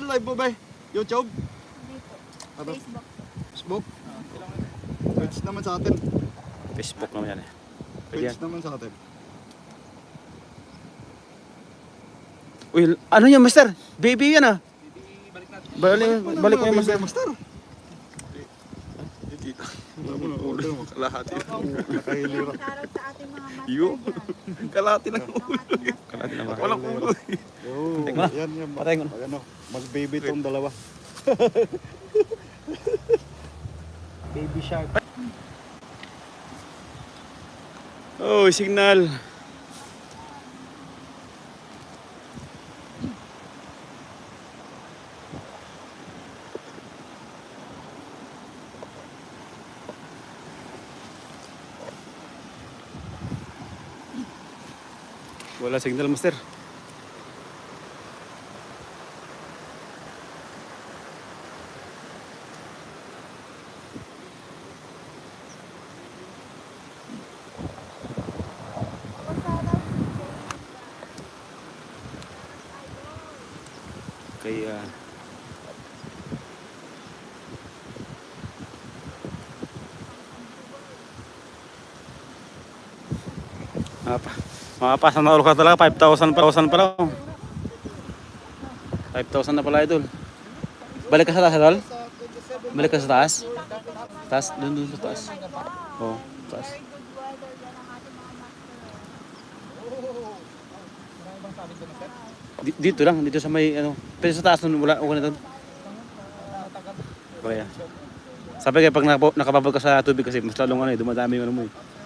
live mo ba? YouTube? Hindi po. Ano? Facebook. Facebook? Search naman sa atin. Facebook naman yan eh. Pwede yan. Naman sa atin. Uy, ano yan, master? Baby yan ah. Balik, balik mo yung master. Master. Wala mo na order mo. Kalahati. Nakahilira. Shoutout sa Yo. Kalahati lang. Ng ating master. Kalahati. Walang ulo. Yo, Patay mo na. yan yan. Patay ko na. Ano, mas baby tong dalawa. Baby shark. Oh, signal. Wala signal, master. Kaya Mapa. Mapasa na ulo ka talaga 5,000 pa 1,000 pa lang. 5,000 na pala idol. Balik ka sa taas idol? Balik ka sa taas? Taas, dun dun sa taas. Oo, oh, taas. Dito lang, dito sa may ano. Pero sa taas nun, wala, okay na doon. Kaya. Sabi kaya pag nakababag ka sa tubig kasi mas lalong ano eh, dumadami yung ano mo eh.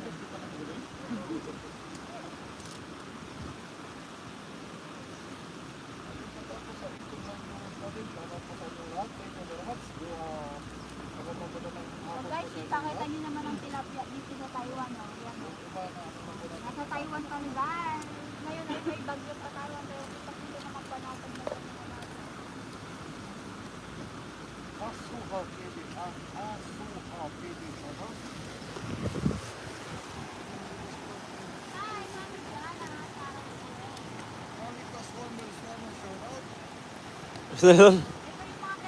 Oh, guys, ipakita niyo naman ang tilapia dito sa Taiwan. Oh. Yan, oh. Nasa Taiwan kami guys. Ngayon ay may bagyo pa Taiwan pero kita dito naman pa natin na Hi, Mga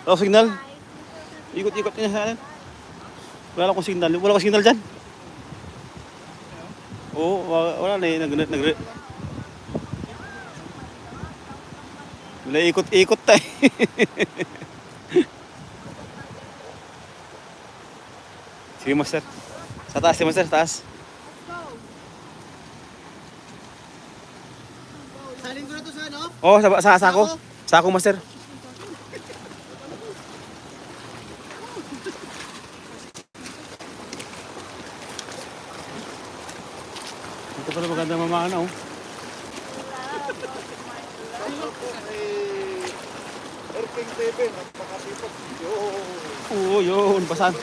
Oh, signal. Ikot-ikot niya sa akin. Wala akong signal. Wala akong signal dyan. Oo, wala, wala na eh. Nag, nag, nag, wala ikot-ikot tayo. Sige, master. Sa taas, si master, sa taas. Salin ko na to sa ano? Oo, sa, sa sako. Sako, master. Ito pala maganda mamana, oh. Erking TV, napakasipag. Yo. Oo, yun. Basahan.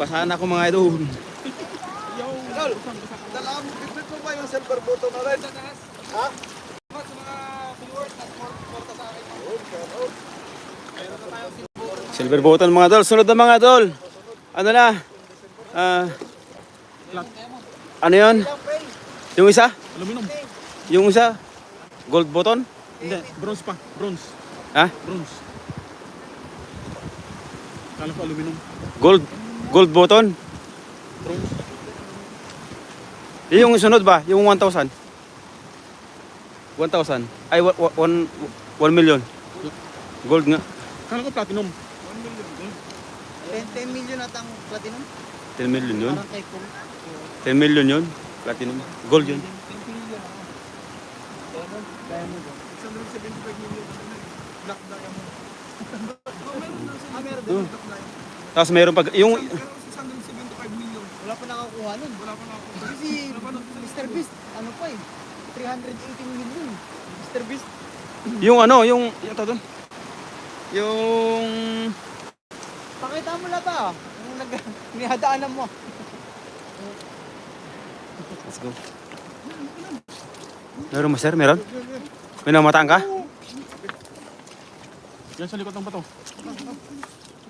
Basahan ako mga idol. Idol, dala mo, bibit mo ba yung silver button na rin? Ha? Yun, shoutout. Silver button mga idol. Sunod na mga idol. Ano na? Ah. ano yun? Yung isa? Aluminum. Yung isa? Gold button? Hindi, bronze pa. Bronze. Ha? Bronze. Kala ko aluminum. Gold? Gold button? Bronze. Yung sunod ba? Yung 1,000? 1,000? Ay, 1 million. Gold nga. Kala ko platinum. 10, 10 million at ang platinum? 10 million yun. Parang kay Kung. 10 million yun. Platinum. Gold yun. 10 million. Diamond. Diamond. 675 million. Black diamond. Ah, meron din. Black diamond. Tapos meron pag... Yung... Pero 675 million. Wala pa nakakuha nun. Wala pa na ako. Kasi si Mr. Beast, ano pa eh, 318 million. Mr. Beast, Yung ano, yung... Yung tawag doon? Yung... pakita mo na ba? Yung nag nihadaanan mo. Let's go. Meron master? Meron? May namataan ka? Yan sa likod ng bato.